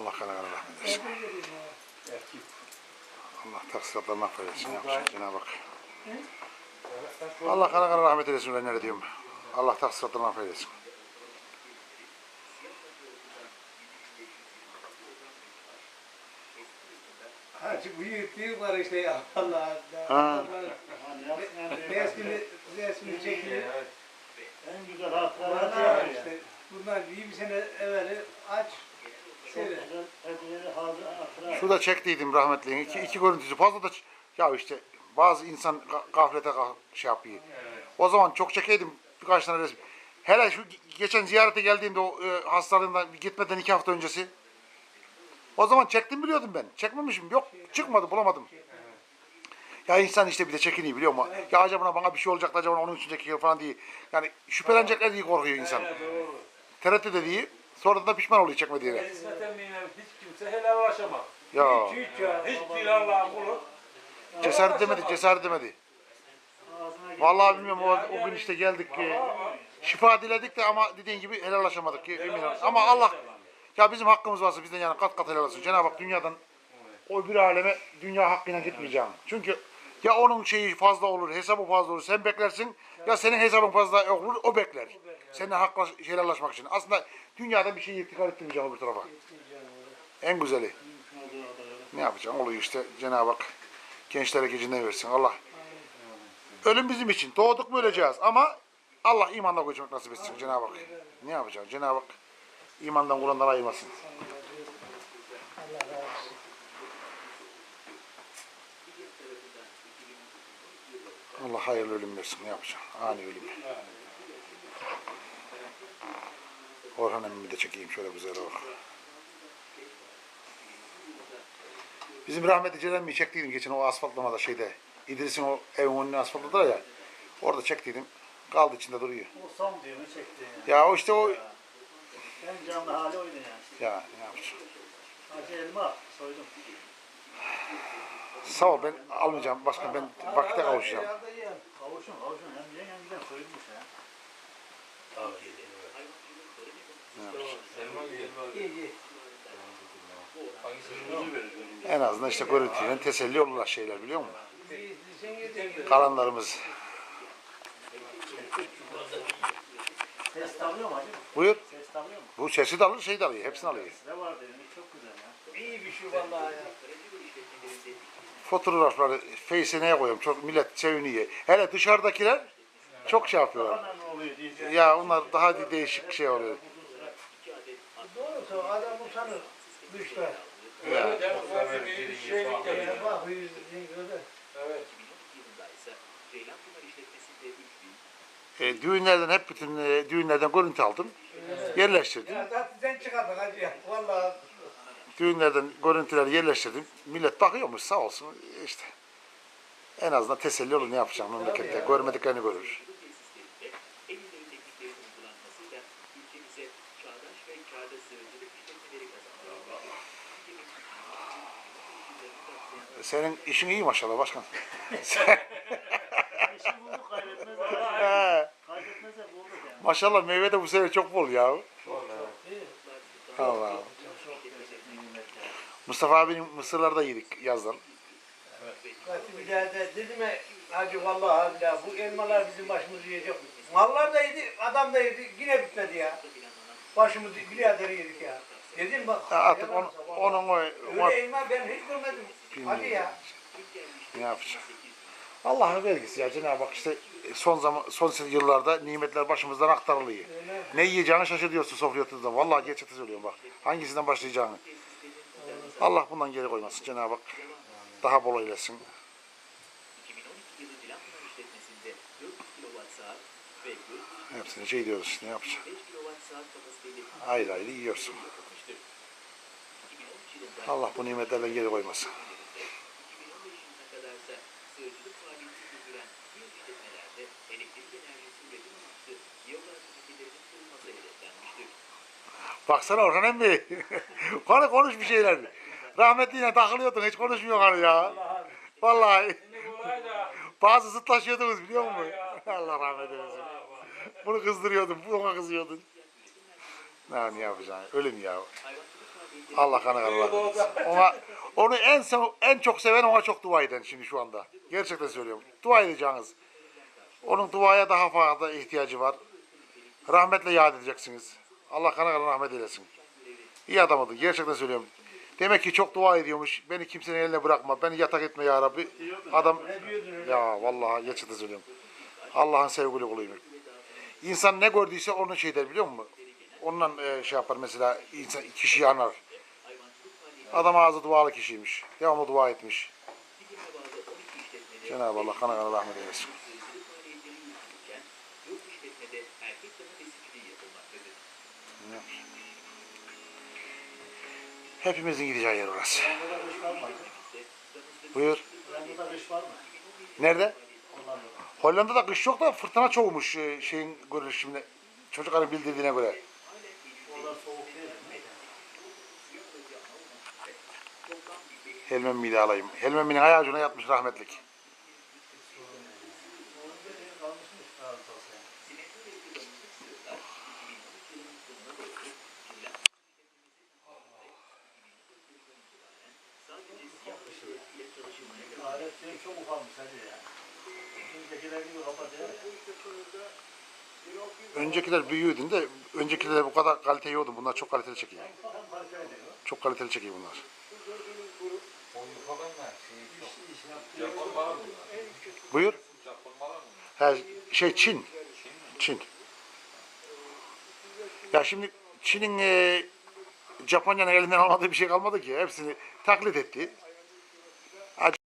Allah kana kana rahmet eylesin. Allah taksiratlarını affeylesin. Cenab-ı Hak. Allah kana kana rahmet eylesin. Ben ne diyorum? Allah taksiratlarını affeylesin. Hacı bu yırtığı var işte ya Allah Ha. Allah. Resmini, resmini çekiyor. En güzel işte. işte. Bunlar 20 sene evveli aç. Çok güzel hediyeleri hazır hatıra. Şurada çektiydim rahmetliğin. İki, iki görüntüsü fazla da ya işte bazı insan ga- gaflete ga- şey yapıyor. O zaman çok çekeydim birkaç tane resim. Hele şu ge- geçen ziyarete geldiğimde o e, hastalığından gitmeden iki hafta öncesi. O zaman çektim biliyordum ben. Çekmemişim. Yok çıkmadı bulamadım. Ya insan işte bir de çekiniyor biliyor musun? Ya acaba bana bir şey olacak da acaba onun için çekiyor falan diye. Yani şüphelenecekler diye korkuyor insan. Tereddüt ediyor. Sonra da pişman oluyor çekmediğine. Hizmet emmine hiç kimse helallaşamaz. Ya Hiç hiç ya. Hiçbir Allah'ın kulu. cesaret demedi, cesaret demedi. Vallahi bilmiyorum o, o gün işte geldik ki şifa diledik de ama dediğin gibi helallaşamadık ki emin ol. Ama Allah ya bizim hakkımız varsa bizden yani kat kat helal olsun. Cenab-ı Hak dünyadan o bir aleme dünya hakkıyla gitmeyeceğim. Çünkü ya onun şeyi fazla olur, hesabı fazla olur, sen beklersin ya senin hesabın fazla olur, o bekler. Seninle hakla helallaşmak için. Aslında dünyada bir şey irtikal ettirmeyeceğim öbür tarafa. En güzeli. Ne yapacağım? Oluyor işte Cenab-ı Hak gençlere gecinden versin. Allah Ölüm bizim için. Doğduk mu öleceğiz ama Allah imanla koyacak nasip etsin Cenab-ı Hak. Ne yapacağız? Cenab-ı Hak imandan Kur'an'dan ayırmasın. Allah hayırlı ölüm versin. Ne yapacağım? Ani ölüm. Orhan emmimi de çekeyim şöyle güzel olur. Bizim rahmetli Bey'i çektiydim geçen o asfaltlamada şeyde. İdris'in o evin önüne asfaltladılar ya. Orada çektiydim. Kaldı içinde duruyor. O son düğümü çekti. Ya o işte o... En canlı hali oydu yani. Ya ne yapacağım? Acı elma soydum. Sağ ol ben almayacağım. Başka ben vakitte kavuşacağım. Kavuşun kavuşun. Hem yiyen hem giden soyulmuş ya. İyi. En azından işte görüntüyle teselli olurlar şeyler biliyor musun? Kalanlarımız. Ses alıyor mu? Buyur. Ses alıyor mu? Bu sesi de alır, şey de alıyor. Hepsini alıyor. Ne var dedim. Çok güzel ya. İyi bir şey vallahi ya. Fotoğrafları Face'e neye koyuyorum? Çok millet seviniyor. Hele dışarıdakiler çok şey yapıyorlar. Ya onlar daha bir değişik şey oluyor. Doğrusu adam utanır. Müşter. Ya. Evet. E, düğünlerden hep bütün e, düğünlerden görüntü aldım. Yerleştirdim. Ya zaten sen çıkardın hacı ya. Vallahi. Düğünlerden görüntüleri yerleştirdim. Millet bakıyormuş sağ olsun işte. En azından teselli olur ne yapacağım memlekette. Görmediklerini görür. Senin işin iyi maşallah başkan. Sen- İşi bulduk kaybetmez. abi. He, Kaybetmezse bulduk yani. maşallah meyve de bu sene çok bol ya. Allah Allah. Mustafa abinin mısırları da yedik yazdan. Daha da dedim ya hacı vallahi billahi bu elmalar bizim başımızı yiyecek. Mallar da yedi, adam da yedi. Yine bitmedi ya. Başımızı bilader yedik ya. Dedim bak. Ya Artık on, onun o, Öyle o elma ben hiç görmedim. Hadi ya. ne yapacağım? Allah'ın vergisi ya Cenab-ı Hak işte son zaman son yıllarda nimetler başımızdan aktarılıyor. Ne yiyeceğini şaşırıyorsun sofraya oturduğunda. Vallahi gerçekten söylüyorum bak. Hangisinden başlayacağını. Allah bundan geri koymasın Cenab-ı Hak. Daha bol eylesin. 2012 yılı Dilanpınar işletmesinde 400 kW saat ve 405 Hepsini şey diyoruz ne kW saat kapasiteli Ayrı ayrı yiyorsun. yapılmıştır. 2013 yılında Allah bu nimetlerden geri koymasın. 2015 yılına kadarsa sığırcılık faaliyeti sürdüren. Baksana Orhan emmi. Konu konuş bir şeyler. Rahmetliyle takılıyordun hiç konuşmuyorsun hani ya. Vallahi bazı zıtlaşıyordunuz biliyor musun? Allah rahmet eylesin. Bunu kızdırıyordun, buna kızıyordun. Ne, ne yapacaksın? Ölüm ya. Allah kanı eylesin. Ona, onu en en çok seven ona çok dua eden şimdi şu anda. Gerçekten söylüyorum. Dua edeceğiniz. Onun duaya daha fazla ihtiyacı var. Rahmetle yad edeceksiniz. Allah kanı kanı rahmet eylesin. İyi adamıydı. Gerçekten söylüyorum. Demek ki çok dua ediyormuş. Beni kimsenin eline bırakma. Beni yatak etme ya Rabbi. Adam ya vallahi gerçekten söylüyorum. Allah'ın sevgili kuluyum. İnsan ne gördüyse onu şey der biliyor musun? Ondan e, şey yapar mesela insan kişiyi anar. Adam ağzı dualı kişiymiş. Devamlı dua etmiş. Cenab-ı Allah kana kana rahmet eylesin. Hepimizin gideceği yer orası. Buyur. Hollanda'da kış var mı? Nerede? Hollanda'da. Hollanda'da kış yok da fırtına çoğumuş e, şeyin görünüşümde. Çocukların bildirdiğine göre. Orada soğuk değil mi? Helmem miydi alayım. Helmem'in ayağı ucuna yatmış rahmetlik. Orada bir kalmışmış razı olsun. Çok ufalmış hadi ya. Şimdikiler gibi kapatıyor ya. Öncekiler büyüğüydü de öncekiler bu kadar kalite yoktu. Bunlar çok kaliteli çekiyor. Çok kaliteli çekiyor bunlar. Mı? Buyur. Ha, şey Çin. Çin. Ya şimdi Çin'in e, Japonya'nın elinden almadığı bir şey kalmadı ki. Hepsini taklit etti.